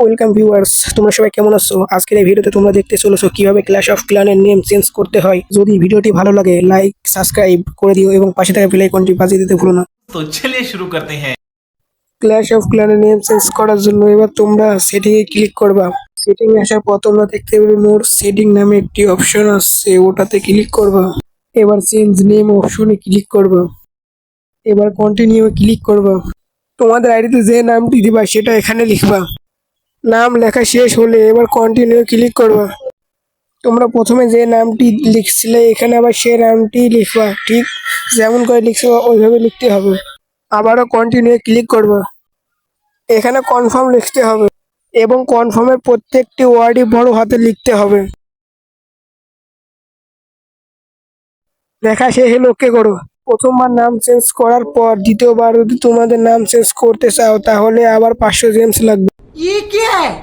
Welcome viewers তোমরা সবাই কেমন আছো? আজকের এই ভিডিওতে তোমরা দেখতে চলেছো কীভাবে ক্ল্যাশ অফ ক্লানের নেম চেঞ্জ করতে হয়। যদি ভিডিওটি ভালো লাগে লাইক সাবস্ক্রাইব করে দিও এবং পাশে থাকা বেলাইকনটি বাজিয়ে দিতে ভুলো না। তো চলে শুরু করতে হ্যাঁ। ক্ল্যাশ অফ ক্লানের নেম চেঞ্জ করার জন্য এবার তোমরা সেটিং এ ক্লিক করবা। সেটিং এ আসার পর তোমরা দেখতে পাবে মোর সেটিং নামে একটি অপশন আসছে ওটাতে ক্লিক করবা। এবার চেঞ্জ নেম অপশনে ক্লিক করবা। এবার কন্টিনিউ ক্লিক করবা। তোমাদের আইডিতে যে নামটি দিবা সেটা এখানে লিখবা। নাম লেখা শেষ হলে এবার কন্টিনিউ ক্লিক করবা। তোমরা প্রথমে যে নামটি লিখছিলে, এখানে আবার সে নামটি লিখবা। ঠিক যেমন করে লিখছো, ওইভাবে লিখতে হবে। আবারও কন্টিনিউ ক্লিক করবা। এখানে কনফার্ম লিখতে হবে এবং কনফার্মের প্রত্যেকটি ওয়ার্ডই বড় হাতে লিখতে হবে। লেখা শেষ ওকে করো। প্রথমবার নাম চেঞ্জ করার পর দ্বিতীয়বার যদি তোমাদের নাম চেঞ্জ করতে চাও, তাহলে আবার পাঁচশো জেমস লাগবে। ই কে